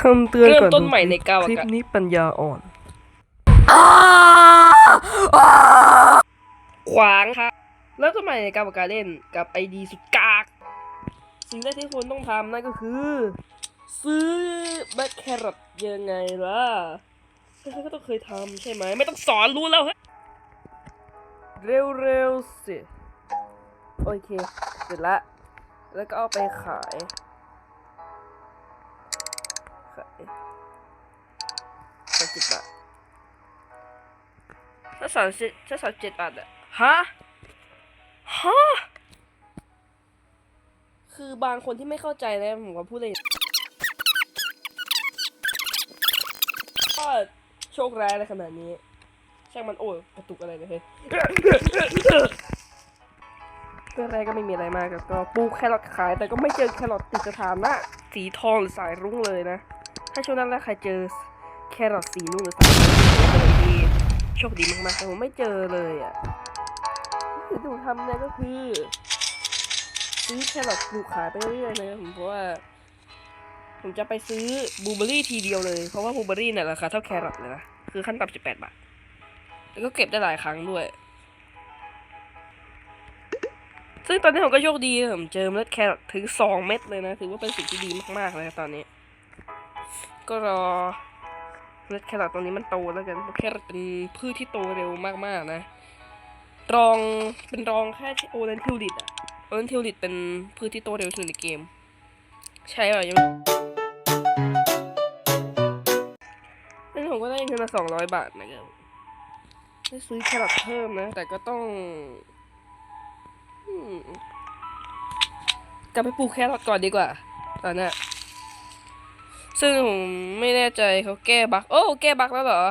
คำเตือนเริ่มก่อนต้นใหม่ในกาวคลิปอากาศนี้ปัญญาอ่อน ขวางครับเริ่มต้นใหม่ในการประกาศเล่นกับไอดีสุดกาก สิ่งแรกที่คุณต้องทำนั่นก็คือ ซื้อแบล็คแครอทยังไงล่ะใครๆก็ต้องเคยทำใช่ไหม ไม่ต้องสอนรู้แล้วเฮ้ยเร็วๆสิ โอเค เสร็จละ แล้วก็เอาไปขาย สามสิบบาทถ้าสามสิบถ้าสามเจ็ดบาทอะฮะ ฮะ คือบางคนที่ไม่เข้าใจนะผมก็พูดเลยก็โชคร้ายอะไรขนาดนี้ ช่างมันโอ้ยกระตุกอะไรเนี่ยเฮ้ยเรื่องแรกก็ไม่มีอะไรมากก็ปลูกแครอทขาย แต่ก็ไม่เจอแครอทติดสถานะสีทองหรือสายรุ้งเลยนะ ถ้าช่วงนั้นแล้วใครเจอแครอทสีรุ้งหรือสายรุ้งเป็นอะไรที่โชคดีมากๆแต่ผมไม่เจอเลยอะสิ่งที่ผมทำเนี่ยก็คือซื้อแครอทปลูกขายไปเรื่อยๆเลยผมเพราะว่าผมจะไปซื้อบลูเบอรี่ทีเดียวเลย เพราะว่าบลูเบอรี่เนี่ยราคาเท่าแครอทเลยนะคือขั้นต่ำสิบแปดบาท แล้วก็เก็บได้หลายครั้งด้วย ซึ่งตอนนี้ผมก็โชคดีผมเจอเมล็ดแครอทถึงสองเม็ดเลยนะ ถือว่าเป็นสิ่งที่ดีมากๆเลยตอนนี้ ก็รอเมล็ดแครอทตรงนี้มันโตแล้วกันเพราะแครอทเป็นพืชที่โตเร็วมากๆนะ รองเป็นรองแค่โอเลนทิวลิตอะโอเลนทิวลิตเป็นพืชที่โตเร็วที่สุดในเกม ใช่ป่ะยังนั่นผมก็ได้เงินมาสองร้อยบาทนะครับได้ซื้อแครอทเพิ่มนะ แต่ก็ต้องกลับไปปลูกแครอทก่อนดีกว่า ตอนนี้ ซึ่งผมไม่แน่ใจเขาแก้บักโอ้ แก้บักแล้วเหรอ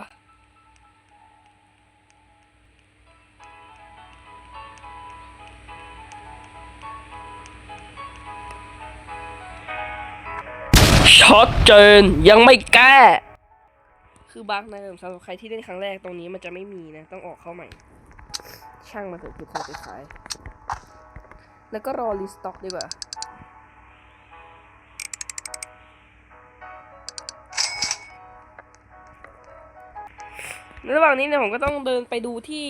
ช็อตเจนยังไม่แก้ คือบักนะครับสำหรับใครที่เล่นครั้งแรกตรงนี้มันจะไม่มีนะ ต้องออกเข้าใหม่ ช่างมาเถอะคือผมไปขาย แล้วก็รอรีสต็อกดีกว่า ในระหว่างนี้เนี่ยผมก็ต้องเดินไปดูที่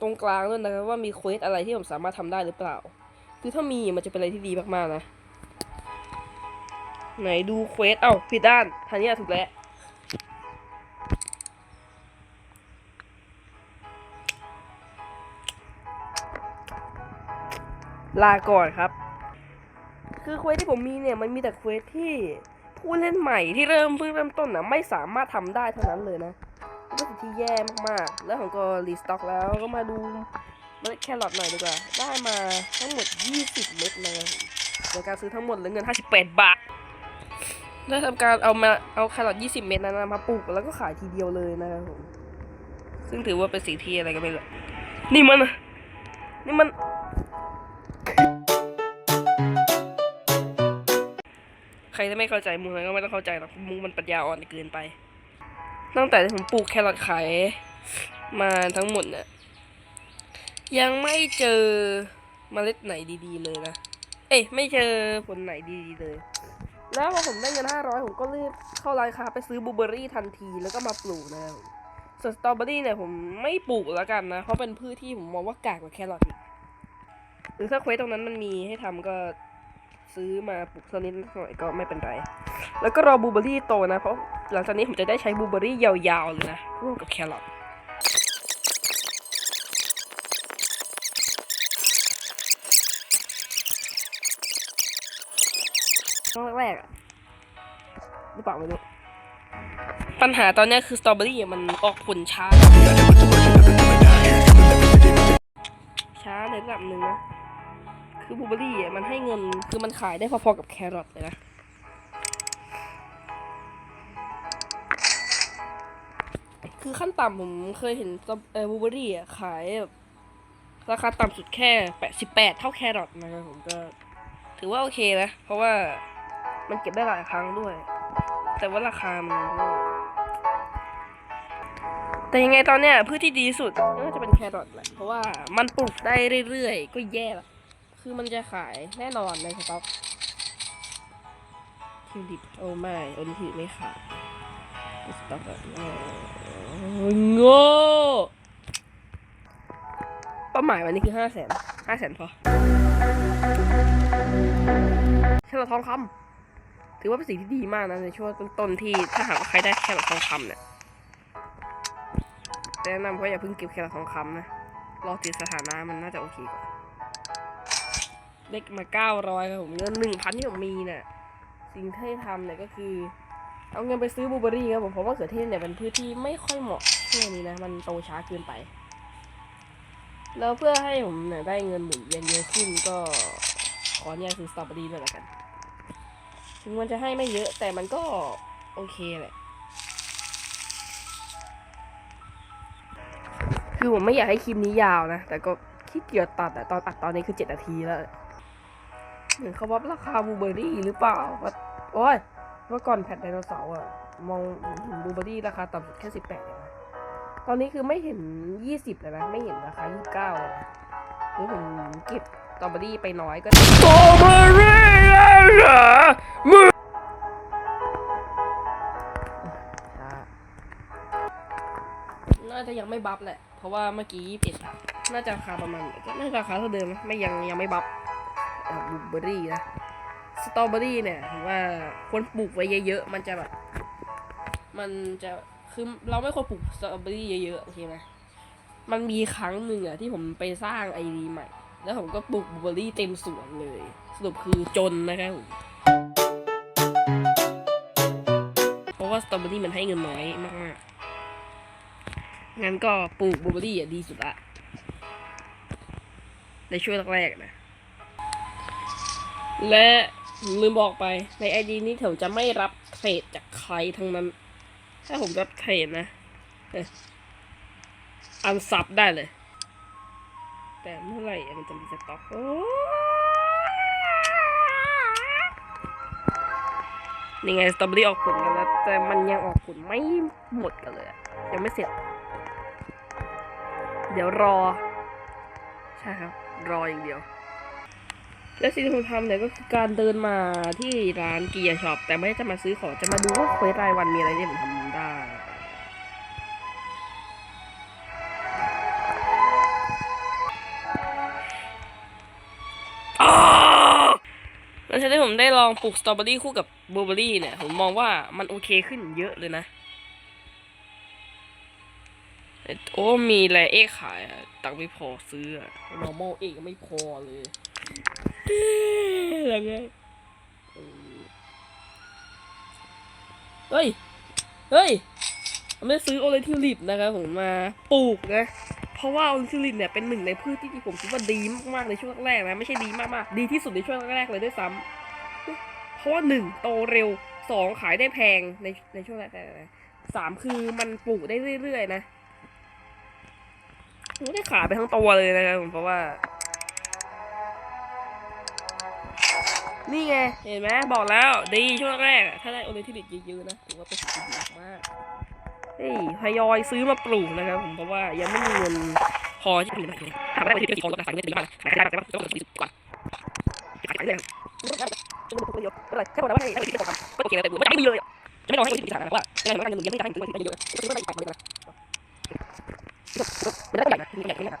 ตรงกลางด้วยนะครับว่ามีเควสอะไรที่ผมสามารถทำได้หรือเปล่า คือถ้ามีมันจะเป็นอะไรที่ดีมากๆนะ ไหนดูเควสเอ้าผิดด้านทางนี้ถูกแล้วลาก่อนครับ คือเควสที่ผมมีเนี่ยมันมีแต่เควสที่ผู้เล่นใหม่ที่เริ่มเพิ่งเริ่มต้นนะไม่สามารถทำได้เท่านั้นเลยนะ เป็สิ่งที่แย่มากๆ แล้วผมก็รีสต็อกแล้วก็มาดูเมล็ดแครอทหน่อยดีกว่า ได้มาทั้งหมด 20 เม็ดนะครับผมในการซื้อทั้งหมดเหลือเงิน 58 บาท ได้ทำการเอามาเอาแครอท20 เม็ดนั้นนะมาปลูกแล้วก็ขายทีเดียวเลยนะครับผมซึ่งถือว่าเป็นสิที่อะไรก็ไม่รู้นี่มัน นี่มัน ใครที่ไม่เข้าใจมุงก็ไม่ต้องเข้าใจหรอกมุงมันปัญญาอ่อนเกินไป ตั้งแต่ผมปลูกแครอทขายมาทั้งหมดเนี่ยยังไม่เจอเมล็ดไหนดีๆเลยนะ เอ้ยไม่เจอผลไหนดีๆเลย แล้วพอผมได้เงินห้าร้อยผมก็รีบเข้าร้านค้าไปซื้อบลูเบอร์รี่ทันทีแล้วก็มาปลูกนะส่วนสตรอเบอรี่เนี่ยผมไม่ปลูกแล้วกันนะ เพราะเป็นพืชที่ผมมองว่ากากกว่าแครอทอีกหรือถ้าเควสตรงนั้นมันมีให้ทำก็ซื้อมาปลูกสักนิดหน่อยก็ไม่เป็นไร แล้วก็รอบลูเบอร์รี่โตนะเพราะหลังจากนี้ผมจะได้ใช้บลูเบอร์รี่ยาวๆเลยนะร่วมกับแครอทช่วงแรกๆอะหรือเปล่าไม่รู้ปัญหาตอนเนี้ยคือสตรอเบอรี่อะมันออกผลช้า ช้าในระดับหนึ่งนะ คือบลูเบอร์รี่อะมันให้เงิน คือมันขายได้พอๆกับแครอทเลยนะ คือขั้นต่ำผมเคยเห็นสตรอเออบลูเบอรี่ขายแบบราคาต่ำสุดแค่แปดสิบแปดเท่าแครอทนะครับผมก็ถือว่าโอเคนะ เพราะว่ามันเก็บได้หลายครั้งด้วย แต่ว่าราคามันแต่ยังไงตอนเนี้ยพืชที่ดีสุดน่าจะเป็นแครอทแหละเพราะว่ามันปลูกได้เรื่อยๆ ก็แย่ละคือมันจะขายแน่นอนในสต็อกทิวลิปโอ้ไม่โอลิทิวไม่ขาย ต็อกอะโง่เป้าหมายวันนี้คือห้าแสนห้าแสนพอแค่เราทองคำถือว่าเป็นสิ่งที่ดีมากนะในช่วงต้นๆที่ถ้าหากว่าใครได้แค่เราทองคำเนี่ยแนะนำว่าอย่าเพิ่งเก็บแค่เราทองคำนะรอติดสถานะมันน่าจะโอเคกว่าได้มาเก้าร้อยครับผมเงินหนึ่งพันที่ผมมีเนี่ยสิ่งที่ทำเนี่ยก็คือ เอาเงินไปซื้อบูเบอรี่ครับผมเพราะว่าเขือเทศเนี่ยเป็นพืชที่ไม่ค่อยเหมาะช่วงนี้นะ มันโตช้าเกินไป แล้วเพื่อให้ผมเนี่ยได้เงินหมุนเวียนเยอะขึ้นก็ขอเนี่ยซื้อสตรอเบอรี่ด้วยละกัน ถึงมันจะให้ไม่เยอะแต่มันก็โอเคแหละคือผมไม่อยากให้คลิปนี้ยาวนะ แต่ก็ขี้เกียจตัดอะตอนตัดตอนนี้คือเจ็ดนาทีแล้วเหมือนเขาว่าราคาบูเบอรี่หรือเปล่าว่าโอ้ย มื่อก่อนแพทไดโนเสาร์อะมองเห็นบลูเบอรี่ราคาต่ำสุดแค่สิบแปดเองตอนนี้คือไม่เห็นยี่สิบเลยนะไม่เห็นราคายี่สิบเก้าเลยนะหรือผมเก็บตอเบอรี่ไปน้อยก็ตอเบอรี่เหรอมึงน่าจะยังไม่บัฟแหละ เพราะว่าเมื่อกี้ยี่สิบน่าจะราคาประมาณน่าจะราคาเท่าเดิมนะไม่ยังยังไม่บัฟบลูเบอรี่นะ สตรอเบอรี่เนี่ยถือว่าควรปลูกไว้เยอะๆ มันจะแบบ มันจะ คือเราไม่ควรปลูกสตรอเบอรี่เยอะๆ โอเคไหมมันมีครั้งหนึ่งอะที่ผมไปสร้างไอดีใหม่ แล้วผมก็ปลูกบลูเบอรี่เต็มสวนเลย สรุปคือจนนะครับผมเพราะว่าสตรอเบอรี่มันให้เงินน้อยมากๆงั้นก็ปลูกบลูเบอร์รี่อะดีสุดละในช่วงแรกๆนะและ ลืมบอกไปในไอดีนี้ผมจะไม่รับเทรดจากใครทั้งนั้น ถ้าผมรับเทรดนะอันซับได้เลย แต่เมื่อไหร่มันจะมีสต็อกโอ้นี่ไงสตรอเบอรี่ออกผลกันแล้ว แต่มันยังออกผลไม่หมดกันเลย ยังไม่เสร็จ เดี๋ยวรอ ใช่ครับ รออย่างเดียว และสิ่งที่ผมทำเนี่ยก็คือการเดินมาที่ร้านเกียร์ช็อปแต่ไม่ได้จะมาซื้อของจะมาดูว่าเควสรายวันมีอะไรที่ผมทำได้อ้วหลังจากที่ผมได้ลองปลูกสตรอเบอรี่คู่กับบลูเบอรี่เนี่ย ผมมองว่ามันโอเคขึ้นเยอะเลยนะ โอ้มีแลเอ็กขายตังค์ไม่พอซื้อ normal เอกไม่พอเลย อะยังไงเออเฮ้ย เฮ้ยผมได้ซื้อโอเลทิลิปนะครับผมมาปลูกนะ เพราะว่าโอเลทิลิปเนี่ยเป็นหนึ่งในพืชที่ผมคิดว่าดีมากๆในช่วงแรกนะ ไม่ใช่ดีมากๆ ดีที่สุดในช่วงแรกเลยด้วยซ้ำเพราะว่าหนึ่งโตเร็วสองขายได้แพงในในช่วงแรกๆนะสามคือมันปลูกได้เรื่อยๆนะไม่ได้ขายไปทั้งตัวเลยนะครับผมเพราะว่า นี่ไง เห็นไหมบอกแล้ว ดีช่วงแรกถ้าได้โอเลทิลิกเยอะๆนะถือว่าเป็นสิ่งที่ดีมากเฮ้ยทยอยซื้อมาปลูกนะครับผมเพราะว่ายังไม่มีเงินพอที่จะผลิตอะไรเลยทำได้โอเลทิลิกพอแล้วขายเงินดีมากขายได้แต่ว่าต้องซื้อกว่าขายได้แค่บอกว่าให้ให้โอเลทิลิกก็โอเคแล้วแต่ผมไม่ได้เลยจะไม่รอให้โอเลทิลิกขานะว่ายังไงมันก็เงินเยอะไม่ได้ให้ถึงโอเลทิลิกเยอะๆไม่ได้ขายเลยนะไม่ได้ใหญ่นะใหญ่ไม่ได้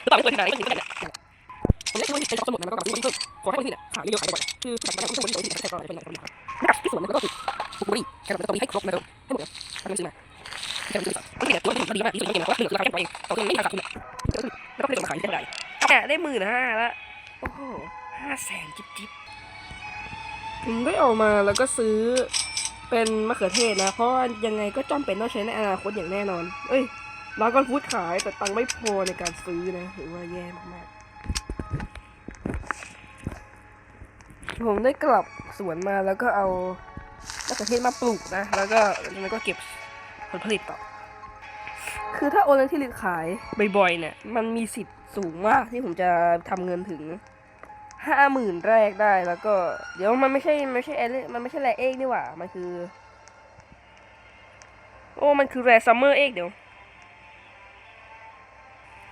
คือต่อไปตัวที่ไหนก็ถึงก็ใหญ่ ผมเล่นด้วยเป็นสมุดนะมันก็แบบที่มขอให้คนที่เนี่ยขายเยอะขายบ่อยคือขายแบบทุกคนที่ใช้ก็เป็นแบบนี้นะครับที่ส่วนมันก็คือบุรีแค่เราต้องมีให้ครบนะครับให้หมดเลยทำซื้อมาแค่เราซื้อก็คือตัวที่มันดีมากที่สุดก็คือว่าเหลือราคาแค่ตัวเองตัวเองไม่ราคาคุณแล้วก็เลยมาขายที่ไหนแค่ได้หมื่นห้าละโอ้โหห้าแสนจิ๊บจิ๊บผมได้ออกมาแล้วก็ซื้อเป็นมะเขือเทศนะ เพราะยังไงก็จำเป็นต้องใช้ในอนาคตอย่างแน่นอน เอ้ยร้านก็ฟูดขายแต่ตังค์ไม่พอในการซื้อนะถือว่าแย่มาก ผมได้กลับสวนมาแล้วก็เอามะเขือเทศมาปลูกนะ แล้วก็แล้วก็เก็บผลผลิตต่อ คือถ้าโอเลนที่ลิขายบ่อยๆเนี่ย มันมีสิทธิ์สูงมากที่ผมจะทำเงินถึงห้าหมื่นแรกได้แล้วก็ เดี๋ยวมันไม่ใช่ไม่ใช่แอลมันไม่ใช่แรเอกนี่หว่า มันคือ โอ้ มันคือแรซัมเมอร์เอกเดี๋ยว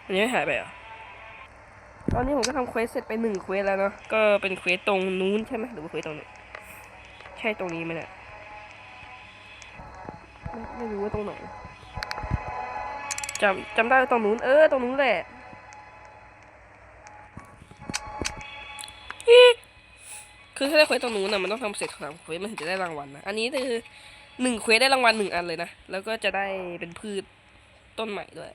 อันนี้หายไปอะ ตอนนี้ผมก็ทำเควสเสร็จไปหนึ่งเควสแล้วเนาะ ก็เป็นเควสตรงนู้นใช่ไหมหรือว่าเควสตรงนี้ ใช่ตรงนี้ไหมเนี่ย ไม่รู้ว่าตรงไหนจำจำได้ตรงนู้น เออ ตรงนู้นแหละคือถ้าได้เควสตรงนู้นน่ะมันต้องทำเสร็จสามเควสมันถึงจะได้รางวัลนะ อันนี้คือหนึ่งเควสได้รางวัลหนึ่งอันเลยนะ แล้วก็จะได้เป็นพืชต้นใหม่ด้วย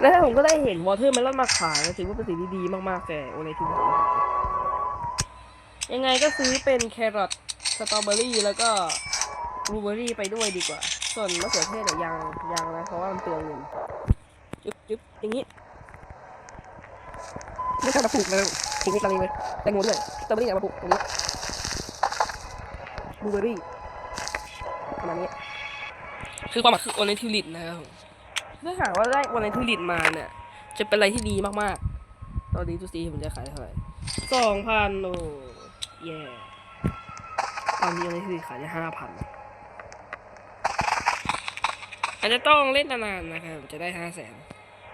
แล้วผมก็ได้เห็นวอเทอร์เมลอนมาขายนะถือว่าเป็นสิ่งที่ดีมากๆแต่โอในทุนผมยังไงก็ซื้อเป็นแครอทสตรอเบอรี่แล้วก็บลูเบอรี่ไปด้วยดีกว่า ส่วนมะเขือเทศเนี่ยยังยังนะเพราะว่ามันเปลืองเงินจึ๊บจึ๊บอย่างนี้ไม่ใช่มาปลูกเลยปลูกในตรงนี้เลยแตงโมด้วยสตรอเบอรี่เอามาปลูกตรงนี้บลูเบอรี่ประมาณนี้ คือความหมายคือโอเนทิลิตนะครับผม ถ้าหากว่าได้วันในทุลิตมาเนี่ย จะเป็นอะไรที่ดีมากๆ ตอนนี้ทูซีผมจะขายเท่าไหร่สองพันโอ้แย่ตอนนี้วันในทุลิตขายได้ห้าพันอาจจะต้องเล่นนานๆนะครับจะได้ห้าแสน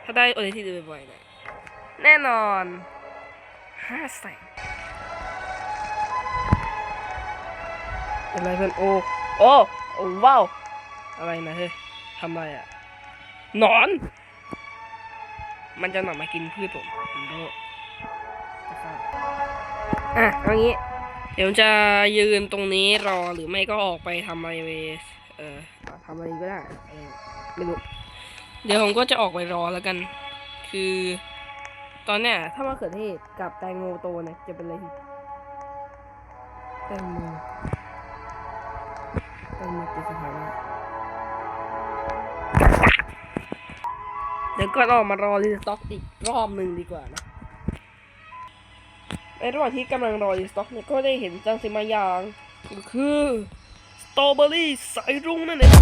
ถ้าได้โอเนทิลิตบ่อยๆเนี่ยแน่นอนห้าแสนอะไรเพื่อนโอ้โอ้โอ้ว้าวอะไรนะเฮ้ยทำอะไรอะ หนอน มันจะหนอนมากินพืชผมผมก็จะฆ่าอะเอางี้ เดี๋ยวจะยืนตรงนี้รอหรือไม่ก็ออกไปทำอะไรเอ่อทำอะไรก็ได้เออไม่รู้เดี๋ยวผมก็จะออกไปรอแล้วกัน คือ ตอนเนี้ยถ้ามะเขือเทศกับแตงโมโตเนี่ยจะเป็นอะไรแตงโมแตงโมติดสถานะ เดี๋ยวก็ออกมารอรีสต็อกอีกรอบหนึ่งดีกว่านะ ในระหว่างที่กำลังรอรีสต็อกเนี่ยก็ได้เห็นจังสิมาอย่างก็คือสตรอเบอรี่สายรุ้งนั่นเอง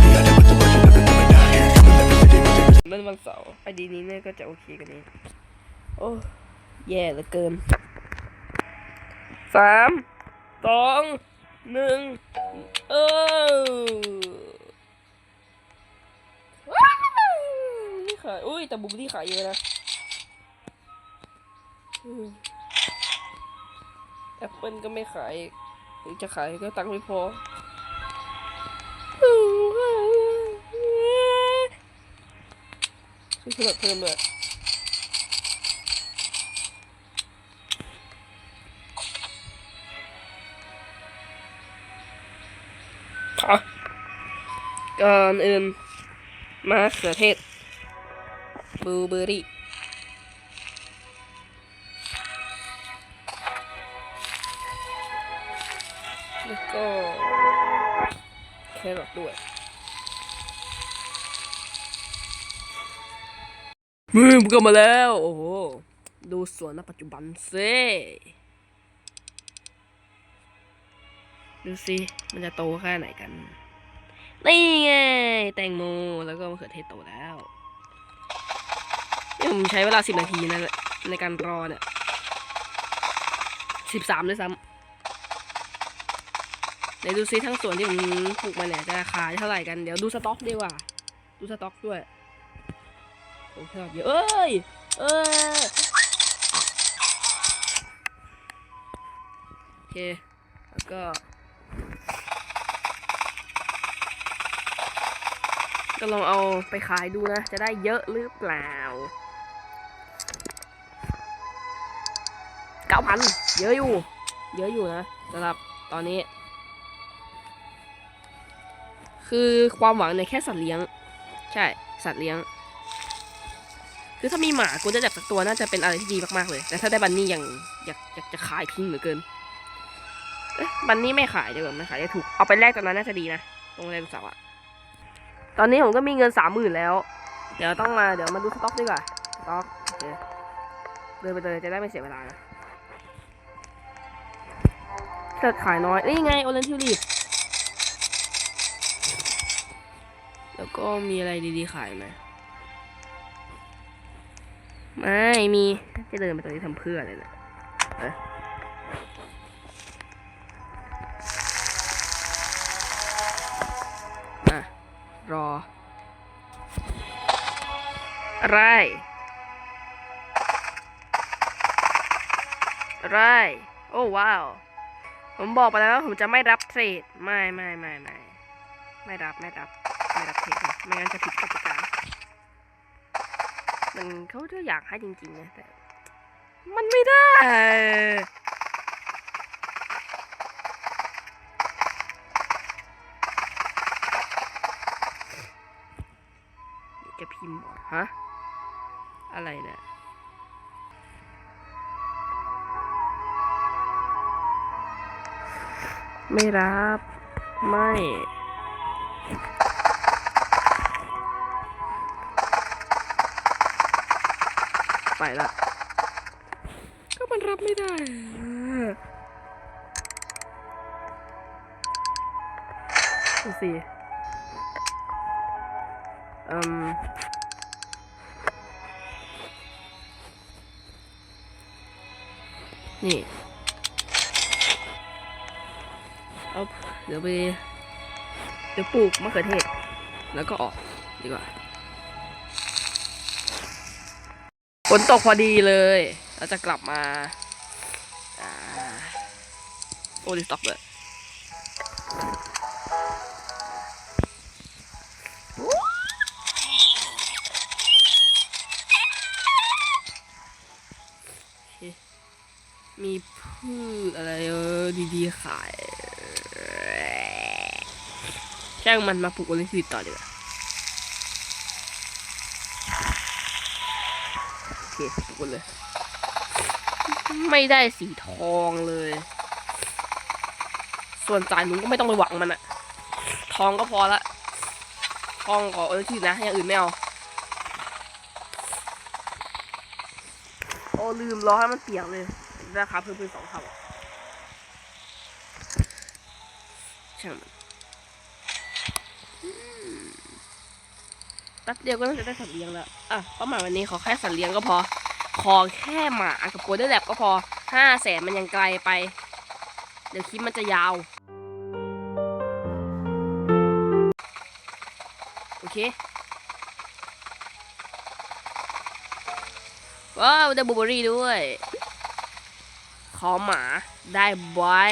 เล่นวันเสาร์ไอดีนี้เนี่ยก็จะโอเคกันนี้ โอ้แย่เหลือเกินสามสองหนึ่งเออ ขายอุ้ยแต่บุมที่ขายเยอะนะอืมแอปเปิลก็ไม่ขายหรือจะขายก็ตังค์ไม่พอซื้อขนมเพิ่มเลยอะก่อนอื่นมะเขือเทศ บลูเบอร์รี่แล้วก็แครอทด้วยมืมก็มาแล้ว โอ้โห ดูสวนณปัจจุบันสิดูสิมันจะโตแค่ไหนกัน นี่ไง แตงโม แล้วก็มะเขือเทศโตแล้ว ผมใช้เวลาสิบนาทีนะในการรอเนี่ยสิบสามด้วยซ้ำเดี๋ยวดูซิทั้งส่วนที่ผมปลูกมาเนี่ยจะขายเท่าไหร่กันเดี๋ยวดูสต็อกดีกว่า ดูสต็อกด้วยโอ้ยอดเยอะเอ้ยเออโอเคแล้วก็ก็ลองเอาไปขายดูนะ จะได้เยอะหรือเปล่า ก้าพันเยอะอยู่ เยอะอยู่นะสำหรับตอนนี้ คือความหวังเนี่ยแค่สัตว์เลี้ยง ใช่ สัตว์เลี้ยง คือถ้ามีหมากูจะจับสักตัวน่าจะเป็นอะไรที่ดีมากๆเลย แต่ถ้าได้บันนี่ยังอยากอยากจะขายทิ้งเหลือเกินบันนี่ไม่ขายเดี๋ยวก่อนไม่ขายจะถูกเอาไปแลกตอนนั้นน่าจะดีนะตรงเรนเสาร์อะตอนนี้ผมก็มีเงินสามหมื่นแล้ว เดี๋ยวต้องมาเดี๋ยวมาดูสต็อกดีกว่าสต็อกโอเคเดินไปเลยจะได้ไม่เสียเวลานะ เกิดขายน้อยนี่ไงโอเรนทิวลิปแล้วก็มีอะไรดีๆขายไหมไม่มีจะเดินไปตรงนี้ทำเพื่ออะไรนะเอ้ยมารอ อะไร อะไร โอ้ว้าว ผมบอกไปแล้วว่าผมจะไม่รับเทรด ไม่ไม่ไม่ไม่ไม่รับไม่รับไม่รับเทรดนะไม่งั้นจะผิดกติกามันเขาจะอยากให้จริงๆนะแต่ มันไม่ได้จะพิมพ์หรอฮะ อะไรเนี่ย ไม่รับ ไม่ ไปละ ก็มันรับไม่ได้ดูสิอืมนี่ เอาเดี๋ยวไปเดี๋ยวปลูกมะเขือเทศ แล้วก็ออกดีกว่าฝนตกพอดีเลย เราจะกลับมาอ่าโอ้ดิสต็อกเลยมีพืชอะไรเออดีๆขาย ช่างมันมาปลูกโอลิฟีต่อดีกว่าโอเคปลูกเลย ไม่ได้สีทองเลย ส่วนจายหนุนก็ไม่ต้องไปหวังมันอะทองก็พอละทองขอโอลิฟวีนะอย่างอื่นไม่เอาโอ้ลืมรอให้มันเปียกเลยราคาเพิ่มเป็นสองเท่าช่างมัน แป๊บเดียวก็น่าจะได้สัตว์เลี้ยงแล้ว อะเป้าหมายวันนี้ขอแค่สัตว์เลี้ยงก็พอ ขอแค่หมากับโกลเด้นแลบก็พอห้าแสนมันยังไกลไป เดี๋ยวคลิปมันจะยาว โอเค ว้าว ได้บูเบอร์รี่ด้วย ขอหมาได้บอย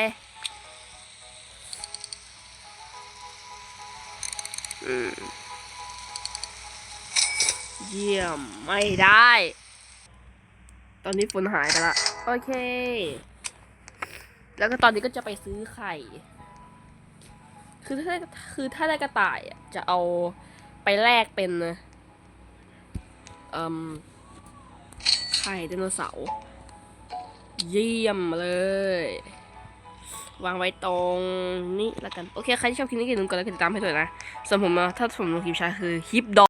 เยี่ยม ไม่ได้ ตอนนี้ฝนหายไปละ โอเค แล้วก็ตอนนี้ก็จะไปซื้อไข่ คือถ้าคือถ้าได้กระต่ายจะเอาไปแลกเป็นเอ่มไข่ไดโนเสาร์เยี่ยมเลย วางไว้ตรงนี้แล้วกัน โอเค ใครที่ชอบคลิปนี้อย่าลืมกดไลค์กดติดตามให้ด้วยนะ ส่วนผมนะถ้าผมลงคลิปช้คือคลิปดอ